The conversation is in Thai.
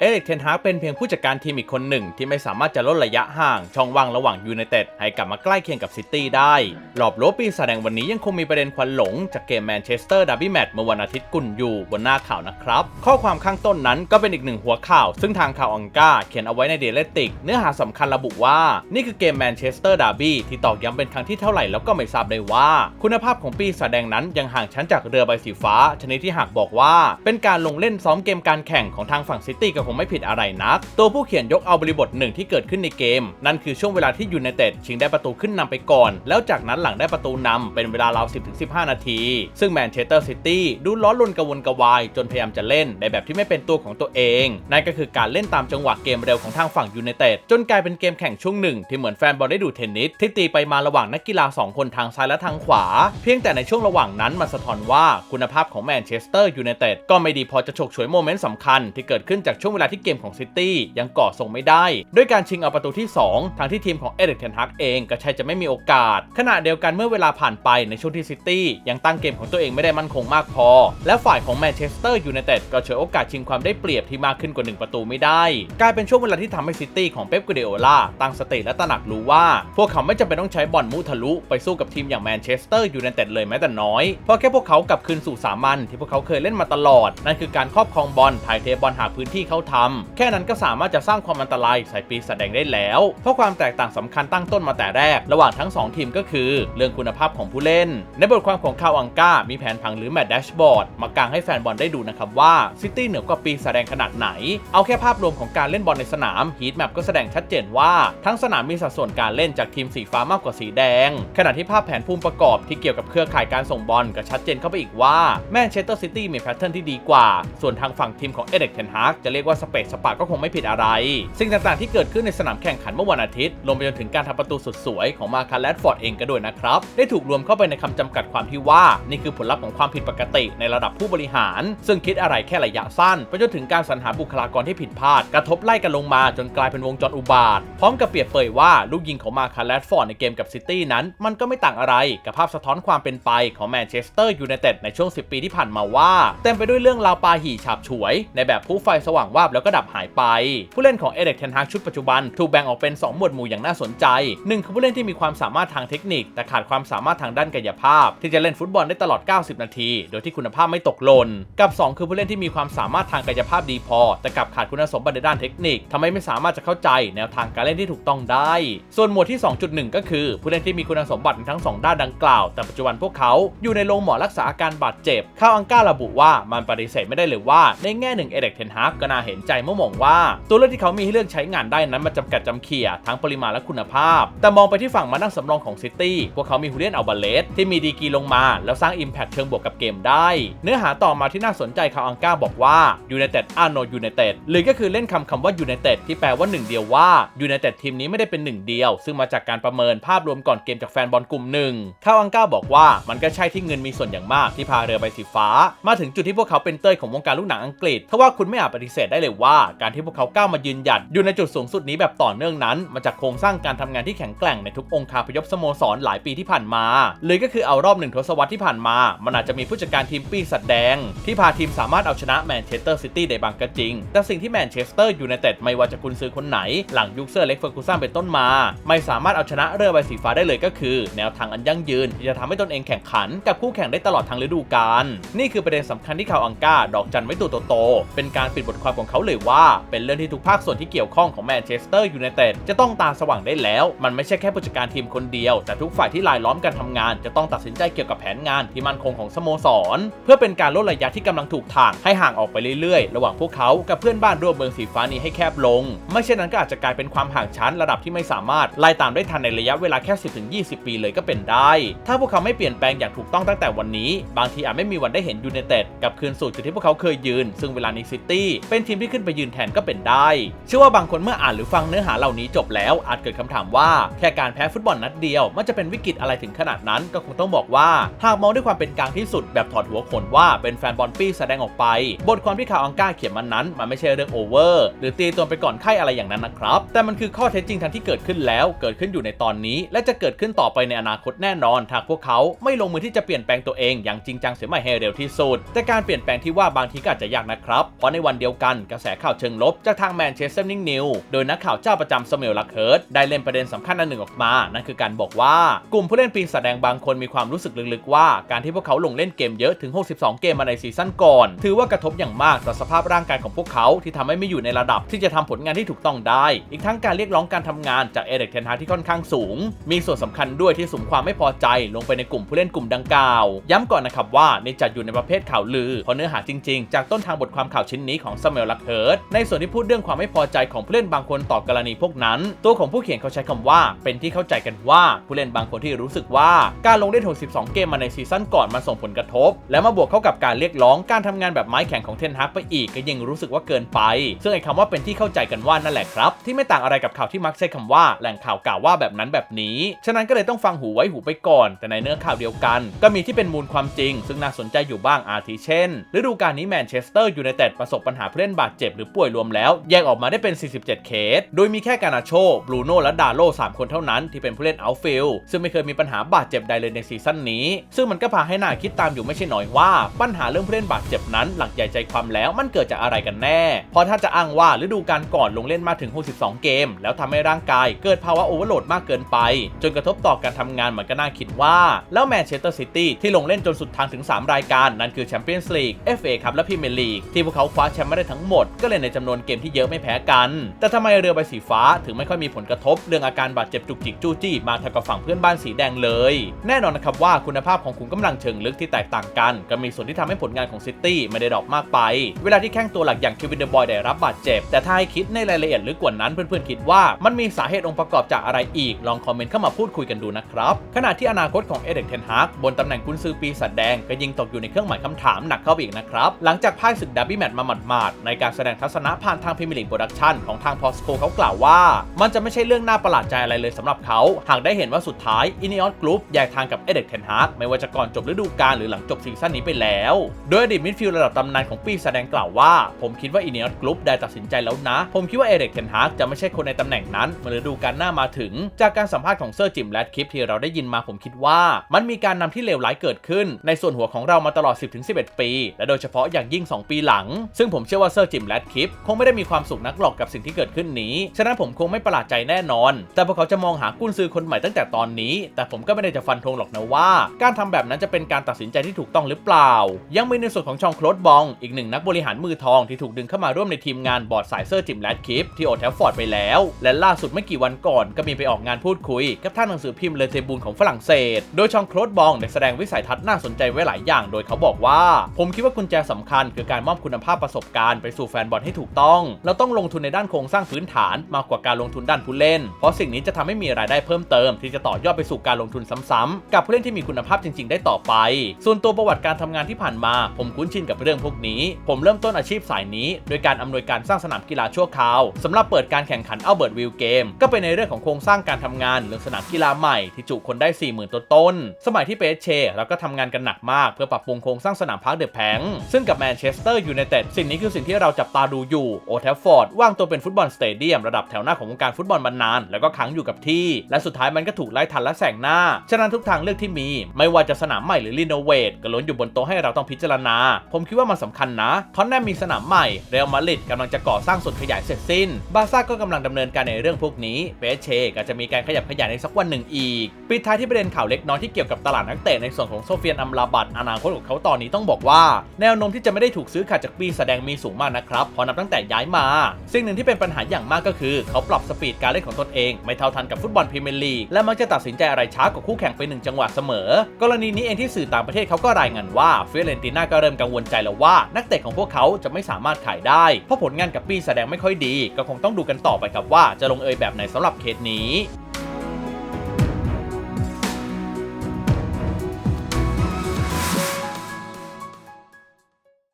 เอริกเทนฮากเป็นเพียงผู้จัดการทีมอีกคนหนึ่ง ที่ไม่สามารถจะลดระยะห่างช่องว่างระหว่างยูไนเต็ดให้กลับมาใกล้เคียงกับซิตี้ได้รอบโลบปีแสดงวันนี้ยังคงมีประเด็นควันหลง จากเกมแมนเชสเตอร์ดาร์บี้แมตช์เมื่อวันอาทิตย์กุนอยู่บนหน้าข่าวนะครับ ข้อความข้างต้นนั้นก็เป็นอีกหนึ่งหัวข่าว ซึ่งทางข่าวอังกาเขียนเอาไว้ในเดลติก เนื้อหาสำคัญระบุว่า นี่คือเกมแมนเชสเตอร์ดาร์บี้ที่ตอกย้ำเป็นครั้งที่เท่าไหร่แล้วก็ไม่ทราบได้ว่า คุณภาพของปีแสดงนั้นยังห่างชั้นจากเรือใบสีฟ้า ชนิดที่หากบอกว่า เป็นการลงเล่นซ้อมเกมการแข่งของทางฝั่งซิตี้ก็คงไม่ผิดอะไรนัก ตัวผู้เขียนยกเอาบริบทหนึ่งที่เกิดขึ้นในเกม นั่นคือช่วงเวลาที่ยูไนเต็ดชิงได้ประตูขึ้นนำไปก่อน แล้วจากนั้นหลังได้ประตูนำเป็นเวลาราว 10-15 นาที ซึ่งแมนเชสเตอร์ซิตี้ดูล้อลุนกระวนกระวายจนพยายามจะเล่นในแบบที่ไม่เป็นตัวของตัวเอง นั่นก็คือการเล่นตามจังหวะเกมเร็วของทางฝั่งยูไนเต็ดจนกลายเป็นเกมแข่งช่วงหนึ่งที่เหมือนแฟนบอลได้ดูเทนนิสที่ตีไปมาระหว่างนักกีฬาสองคนทางซ้ายและทางขวา เพียงแต่ในช่วงระหว่างนั้นมันสะท้อนว่าคุณภาพของแมนเชสเตอร์ยูไนเต็ดก็ไม่ดีพอจะฉกฉวยโมเมนต์สำคัญที่เกิดขึ้นจากช่วงเวลาที่เกมของซิตี้ยังก่อส่งไม่ได้ ด้วยการชิงเอาประตูที่ 2 ทางที่ทีมของเอริกเทนฮักเองก็ใช่จะไม่มีโอกาส ขณะเดียวกันเมื่อเวลาผ่านไปในช่วงที่ซิตี้ยังตั้งเกมของตัวเองไม่ได้มั่นคงมากพอ และฝ่ายของแมนเชสเตอร์ยูไนเต็ดก็เฉวยโอกาสชิงความได้เปรียบที่มากขึ้นกว่า 1 ประตูไม่ได้ กลายเป็นช่วงเวลาที่ทำให้ซิตี้ของเป๊ปกูเดโอล่าตั้งสติและตระหนักรู้ว่า พวกเขาไม่จำเป็นต้องใช้บอลมุทะลุไปสู้กับทีมอย่างแมนเชสเตอร์ยูไนเต็ดเลยแม้แต่น้อย เพราะแค่พวกเขากลับคืนสู่สามัญที่พวกเขาเคยเล่นมาตลอด นั่นคือการครอบครองบอลถ่ายเทบอลหาพื้นที่เข้าทำแค่นั้นก็สามารถจะสร้างความอันตรายใส่ปีศาจแดงได้แล้ว เพราะความแตกต่างสำคัญตั้งต้นมาแต่แรก ระหว่างทั้ง 2 ทีมก็คือ เรื่องคุณภาพของผู้เล่น ในบทความของคาวอังกามีแผนผังหรือแมตช์แดชบอร์ดมากางให้แฟนบอลได้ดูนะครับว่าซิตี้เหนือกว่าปีศาจแดงขนาดไหน เอาแค่ภาพรวมของการเล่นบอลในสนามฮีทแมปก็แสดงชัดเจนว่าทั้งสนามมีสัดส่วนการเล่นจากทีมสีฟ้ามากกว่าสีแดง ขณะที่ภาพแผนภูมิประกอบที่เกี่ยวกับเครือข่ายการส่งบอลก็ชัดเจนเข้าไปอีกว่าแมนเชสเตอร์ซิตี้มีแพทเทิร์นที่ดีกว่า ส่วนทางฝั่งทีมของเอเด็กเทนฮากจะเรียกว่าสเปซสปาก็คงไม่ผิดอะไร สิ่งต่างๆที่เกิดขึ้นในสนามแข่งขันเมื่อวันอาทิตย์รวมไปจนถึงการทำประตูสุดสวยของมาคาร์แลดฟอร์ดเองก็ด้วยนะครับ ได้ถูกรวมเข้าไปในคำจำกัดความที่ว่า นี่คือผลลัพธ์ของความผิดปกติในระดับผู้บริหาร ซึ่งคิดอะไรแค่ระยะสั้นไปจนถึงการสรรหาบุคลากรที่ผิดพลาด กระทบไล่กันลงมาจนกลายเป็นวงจรอุบาท พร้อมกับเปรียบเปยว่าลูกยิงของมาคาร์แลดฟอร์ดในเกมกับซิตี้นั้น มันก็ไม่ต่างอะไรกับภาพสะท้อนความเป็นไปของแมนเชสเตอร์ยูไนเต็ดในช่วง 10 ปีที่ผ่านมาว่าเต็มไปด้วยเรื่องราวปาหี่ฉาบฉวย ในแบบผู้ไฟสว่างวาบแล้วก็ดับหายไป ผู้เล่นของเอเด็กเทนฮากชุดปัจจุบันถูกแบ่งออกเป็น 2 หมวดหมู่อย่างน่าสนใจหนึ่งคือผู้เล่นที่มีความสามารถทางเทคนิค แต่ขาดความสามารถทางด้านกายภาพ ที่จะเล่นฟุตบอลได้ตลอด 90 นาที โดยที่คุณภาพไม่ตกหล่นกับ 2 คือผู้เล่นที่มีความสามารถทางกายภาพดีพอ แต่กลับขาดคุณสมบัติในด้านเทคนิคทำให้ไม่สามารถจะเข้าใจแนวทางการเล่นที่ถูกต้องได้ ส่วนหมวดที่ 2.1 ก็คือ ผู้เล่นที่มีคุณสมบัติในทั้ง 2 ด้านดังกล่าว แต่ปัจจุบันพวกเขาอยู่ในโรงหมอรักษาอาการบาดเจ็บข้าวอังการะบุว่ามันปฏิเสธไม่ได้เลยว่าในแง่หนึ่งเอเด็กเทนฮากก็น่าเห็นใจเมื่อมองว่า ตัวเลือกที่เขามีให้เลือกใช้งานได้นั้นมันจำกัดจำเขี่ยทั้งปริมาณและคุณภาพ แต่มองไปที่ฝั่งมานั่งสำรองของซิตี้พวกเขามีฮูเลียนอัลบาเลสที่มีดีกีลงมา แล้วสร้าง Impact เชิงบวกกับเกมได้ เนื้อหาต่อมาที่น่าสนใจข่าวอังก้าบอกว่ายูไนเต็ดอาโนยูไนเต็ดหรือก็คือเล่นคำคำว่ายูไนเต็ดที่แปลว่าหนึ่งเดียวว่ายูไนเต็ดทีมนี้ไม่ได้เป็นหนึ่งเดียว ซึ่งมาจากการประเมินภาพรวมก่อนเกมจากแฟนบอลกลุ่มหนึ่งข่าวอังก้าบอกว่ามันก็ใช่ที่เงินมีส่วนอย่างมากที่พาเรือใบสีฟ้า มาถึงจุดที่พวกเขาเป็นเต้ยของวงการลูกหนังอังกฤษเพราะว่าคุณไม่อาจปฏิเสธได้เลยว่าการที่พวกเขาก้าวมายืนหยัดอยู่ในจุดสูงสุดนี้แบบต่อเนื่องนั้นมาจากโครงสร้างการทำงานที่แข็งแกร่งในทุกองค์คาพยพสโมสรหลายปีที่ผ่านมา เลยก็คือเอารอบหนึ่งทศวรรษที่ผ่านมา มันอาจจะมีผู้จัดการทีมปีศาจแดง ที่พาทีมสามารถเอาชนะแมนเชสเตอร์ซิตี้ได้บางก็จริง แต่สิ่งที่แมนเชสเตอร์อยูไนเต็ดไม่ว่าจะกุนซือคนไหน หลังยุคเซอร์เล็กเฟอร์กูสันเป็นต้นมา ไม่สามารถเอาชนะเรือใบสีฟ้าได้เลยก็คือ แนวทางอันยั่งยืนที่จะทำให้ตนเองแข่งขัน กับคู่แข่งได้ตลอดทั้งฤดูกาลนี่คือประเด็นสำคัญที่ข่าวอังกาดอกจันไว้ตัวโตๆเป็นการปิดบทความของเขาเลยว่า เป็นเรื่องที่ทุกภาคส่วนที่เกี่ยวข้องของแมนเชสเตอร์ยูไนเต็ดจะต้องตาสว่างได้แล้ว มันไม่ใช่แค่ผู้จัดการทีมคนเดียว แต่ทุกฝ่ายที่รายล้อมการทำงาน จะต้องตัดสินใจเกี่ยวกับแผนงานที่มั่นคงของสโมสร เพื่อเป็นการลดระยะที่กำลังถูกถ่างให้ห่างออกไปเรื่อยๆ ระหว่างพวกเขากับเพื่อนบ้านร่วมเมืองสีฟ้านี้ให้แคบลง ไม่เช่นนั้นก็อาจจะกลายเป็นความห่างชั้นระดับที่ไม่สามารถไล่ตามได้ทันในระยะเวลาแค่ 10-20 ปีเลยก็เป็นได้ ถ้าพวกเขาไม่เปลี่ยนแปลงอย่างถูกต้องตั้งแต่วันนี้ บางทีอาจไม่มีวันได้เห็นยูไนเต็ดกับคืนสู่จุดที่พวกเขาเคยยืน ซึ่งเวลานี้ซิตี้เป็นทีมที่ขึ้นไปยืนแทนก็เป็นได้เชื่อว่าบางคนเมื่ออ่านหรือฟังเนื้อหาเหล่านี้จบแล้วอาจเกิดคำถามว่าแค่การแพ้ฟุตบอลนัดเดียว มันจะเป็นวิกฤตอะไรถึงขนาดนั้นก็คงต้องบอกว่าหากมองด้วยความเป็นกลางที่สุดแบบถอดหัวขนว่าเป็นแฟนบอลปี้แสดงออกไป บทความที่ข่าวอังกาเขียนมันนั้นมันไม่ใช่เรื่องโอเวอร์หรือตีตัวไปก่อนไข้อะไรอย่างนั้นนะครับแต่มันคือข้อเท็จจริงทันที่เกิดขึ้นแล้ว เกิดขึ้นอยู่ในตอนนี้ และจะเกิดขึ้นต่อไปในอนาคตแน่นอนหากพวกเขาไม่ลงมือที่จะเปลี่ยนแปลงตัวเองอย่างจริงจังเสียใหม่ให้เร็วที่สุดแต่การเปลี่ยนแปลงที่ว่าบางทีก็อาจจะยากนะครับเพราะในวันเดียวกันกระแสข่าวเชิงลบจากทางแมนเชสเตอร์นิงนิวโดยนักข่าวเจ้าประจำสมิลลักเฮิร์ตได้เล่นประเด็นสำคัญอันหนึ่งออกมา นั่นคือการบอกว่ากลุ่มผู้เล่นปีศาจแดงบางคนมีความรู้สึกลึกๆว่า การที่พวกเขาลงเล่นเกมเยอะถึง 62 เกมมาในซีซั่นก่อน ถือว่ากระทบอย่างมากต่อสภาพร่างกายของพวกเขาที่ทำให้ไม่อยู่ในระดับที่จะทำผลงานที่ถูกต้องได้ อีกทั้งการเรียกร้องการทำงานจากเอเด็กเทนฮาที่ค่อนข้างสูง มีส่วนสำคัญด้วยที่สุมความไม่พอใจลงไปในกลุ่มผู้เล่นกลุ่มดังกล่าว ย้ำก่อนนะครับว่าในจัดอยู่ในประเภทข่าวลือเพราะเนื้อหาจริงๆ จากต้นทางบทความข่าวชิ้นนี้ของสมิลลักเฮิร์ตในส่วนที่พูดเรื่องความไม่พอใจของผู้เล่นบางคนต่อกรณีพวกนั้น ตัวของผู้เขียนเขาใช้คำว่า เป็นที่เข้าใจกันว่าผู้เล่นบางคนที่รู้สึกว่าการลงเล่น62 เกมมาในซีซั่นก่อนมันส่งผลกระทบ และมาบวกเข้ากับการเรียกร้องการทำงานแบบไม้แข็งของเทนฮากไปอีกก็ยิ่งรู้สึกว่าเกินไป ซึ่งไอ้คำว่าเป็นที่เข้าใจกันว่านั่นแหละครับ ที่ไม่ต่างอะไรกับข่าวที่มักใช้คำว่าแหล่งข่าวกล่าวว่าแบบนั้นแบบนี้ ฉะนั้นก็เลยต้องฟังหูไว้หูไปก่อน แต่ในเนื้อข่าวเดียวกัน ก็มีที่เป็นมูลความจริง ซึ่งน่าสนใจอยู่บ้างอาทิเช่นฤดูกาลนี้แมนเชสเตอร์ยูไนเต็ดประสบปัญหาผู้เล่นบาดดเจ็บหรือป่วยรวมแล้ว แยกออกมาได้เป็น 47 เคส โดยมีแค่การนาโชบรูโน่และดาโล3 คนเท่านั้นที่เป็นผู้เล่นเอาฟิลซึ่งไม่เคยมีปัญหาบาดเจ็บใดเลยในซีซั่นนี้ ซึ่งมันก็พาให้น่าคิดตามอยู่ไม่ใช่น้อยว่า ปัญหาเรื่องผู้เล่นบาดเจ็บนั้น หลักใหญ่ใจความแล้วมันเกิดจากอะไรกันแน่ เพราะถ้าจะอ้างว่าฤดูกาลก่อนลงเล่นมาถึง 62 เกม แล้วทำให้ร่างกาย เกิดภาวะโอเวอร์โหลดมากเกินไป จนกระทบต่อการทำงานมันก็น่าคิดว่า แล้วแมนเชสเตอร์ซิตี้ที่ลงเล่นจนสุดทางถึง 3 รายการนั่นคือแชมเปี้ยนส์ลีก FA ครับและพรีเมียร์ลีกที่พวกเขาคว้าแชมป์มาได้ทั้งหมดก็เลยในจำนวนเกมที่เยอะไม่แพ้กัน แต่ทำไมเรือใบสีฟ้าถึงไม่ค่อยมีผลกระทบ เรื่องอาการบาดเจ็บจุกจิกจู้จี้มาเท่ากับฝั่งเพื่อนบ้านสีแดงเลย แน่นอนนะครับว่าคุณภาพของขุมกำลังเชิงลึกที่แตกต่างกัน ก็มีส่วนที่ทำให้ผลงานของซิตี้ไม่ได้ดรอปมากไป เวลาที่แข้งตัวหลักอย่างเควินเดอร์บอยได้รับบาดเจ็บ แต่ถ้าให้คิดในรายละเอียดลึกกว่านั้นเพื่อนๆคิดว่ามันมีสาเหตุองค์ประกอบจากอะไรอีก ลองคอมเมนต์เข้ามาพูดคุยกันดูนะครับขณะที่อนาคตของเอเด็กเทนฮากบนตำแหน่งกุนซือปีศาจแดงก็ยิงตกอยู่ในเครื่องหมายคำถามหนักเข้าไปอีกนะครับหลังจากพ่ายศึกดับบี้แมตช์มาหมาดๆในการแสดงทัศนะผ่านทางพรีเมียร์ลีกโปรดักชั่นของทางพอสโคเขากล่าวว่า มันจะไม่ใช่เรื่องน่าประหลาดใจอะไรเลยสำหรับเขา หากได้เห็นว่าสุดท้ายอินิออสกรุ๊ปแยกทางกับเอเด็กเทนฮากไม่ว่าจะก่อนจบฤดูกาลหรือหลังจบซีซั่นนี้ไปแล้ว โดยอดีตมิดฟิลด์ระดับตำนานของปีแสดงกล่าวว่า ผมคิดว่าอินิออสกรุ๊ปได้ตัดสินใจแล้วนะ ผมคิดว่าเอเด็กเทนฮากจะไม่ใช่คนในตำแหน่งนั้นเมื่อฤดูกาลหน้ามาถึง จากการสัมภาษณ์ของเซอร์จิมแรดคลิปที่เราได้ยินมาผมคิดว่า มันมีการนำที่เลวร้ายเกิดขึ้น ในส่วนหัวของเรามาตลอด 10-11 ปี และโดยเฉพาะอย่างยิ่ง 2 ปีหลัง ซึ่งผมเชื่อว่าเซอร์จิมแรดคลิปคงไม่ได้มีความสุขนักหรอกกับสิ่งที่เกิดขึ้นนี้ ฉะนั้นผมคงไม่ประหลาดใจแน่นอน แต่พวกเขาจะมองหากุนซือคนใหม่ตั้งแต่ตอนนี้ แต่ผมก็ไม่ได้จะฟันธงหรอกนะว่า การทำแบบนั้นจะเป็นการตัดสินใจที่ถูกต้องหรือเปล่า ยังมีในส่วนของชองโคลดบอง อีกหนึ่งนักบริหารมือทองที่ถูกดึงเข้ามาร่วมในทีมงานบอร์ดสายเซอร์จิมแรดคลิปที่โอแทฟฟอร์ดไปแล้ว และล่าสุดไม่กี่วันก่อนก็มีไปออกงานพูดคุย กับท่านหนังสือพิมพ์เลเทบูนของฝรั่งเศส โดยชองโคลดบองได้แสดงวิสัยทัศน์น่าสนใจไว้หลายอย่าง โดยเขาบอกว่า ผมคิดว่ากุญแจสำคัญคือการมอบคุณภาพประสบการณ์ไปสู่แฟนบอลให้ถูกต้อง เราต้องลงทุนในด้านโครงสร้างพื้นฐานมากกว่าการลงทุนด้านผู้เล่น เพราะสิ่งนี้จะทำให้มีรายได้เพิ่มเติม ที่จะต่อยอดไปสู่การลงทุนซ้ำๆกับผู้เล่นที่มีคุณภาพจริง ๆ ได้ต่อไป ส่วนตัวประวัติการทำงานที่ผ่านมา ผมคุ้นชินกับเรื่องพวกนี้ ผมเริ่มต้นอาชีพสายนี้โดยการอำนวยการสร้างสนามกีฬาชั่วคราวสำหรับเปิดการแข่งขันเอัลเบิร์ตวิลเกมก็เป็นในเรื่องของโครงสร้างการทำงานเรื่องสนามกีฬาใหม่ที่จุคนได้ 40,000ต้นต้นสมัยที่เปเชเราก็ทำงานกันหนักมากเพื่อปรับปรุงโครงสร้างสนามพักเดอะแพงซึ่งกับแมนเชสเตอร์ยูไนเต็ดสิ่งนี้คือสิ่งที่เราราจับตาดูอยู่โอเทฟฟอร์ดว่างตัวเป็นฟุตบอลสเตเดียมระดับแถวหน้าของวงการฟุตบอลมานาน แล้วก็ขังอยู่กับที่ และสุดท้ายมันก็ถูกไล่ทันและแสงหน้า ฉะนั้นทุกทางเลือกที่มี ไม่ว่าจะสนามใหม่หรือรีโนเวทก็ล้นอยู่บนโต๊ะให้เราต้องพิจารณา ผมคิดว่ามันสำคัญนะทอนแนมมีสนามใหม่เรอัลมาดริดกำลังจะก่อสร้างส่วนขยายเสร็จสิ้น บาซ่าก็กำลังดำเนินการในเรื่องพวกนี้เปเชก็จะมีการขยับขยายในสักวันหนึ่งอีกปิดท้ายที่ประเด็นข่าวเล็กน้อยที่เกี่ยวกับตลาดนักเตะในส่วนของโซเฟียนอัมลาบัตอนาคตของเขาตอนนี้ต้องบอกว่า แนวโน้มที่จะไม่ได้ถูกซื้อขาดจากปีแสดงมีสูงมากนะครับพอนับตั้งแต่ย้ายมา สิ่งหนึ่งที่เป็นปัญหาอย่างมากก็คือ เขาปรับสปีดการเล่นของตนเอง ไม่เท่าทันกับฟุตบอลพรีเมียร์ลีกและมักจะตัดสินใจอะไรช้ากว่าคู่แข่งไปหนึ่งจังหวะเสมอ กรณีนี้เองที่สื่อต่างประเทศเขาก็รายงานว่าเฟเรนติน่าก็เริ่มกังวลใจแล้วว่า นักเตะของพวกเขาจะไม่สามารถขายได้ เพราะผลงานกับปีแสดงไม่ค่อยดี ก็คงต้องดูกันต่อไปครับว่าจะลงเอยแบบไหนสำหรับเคสนี้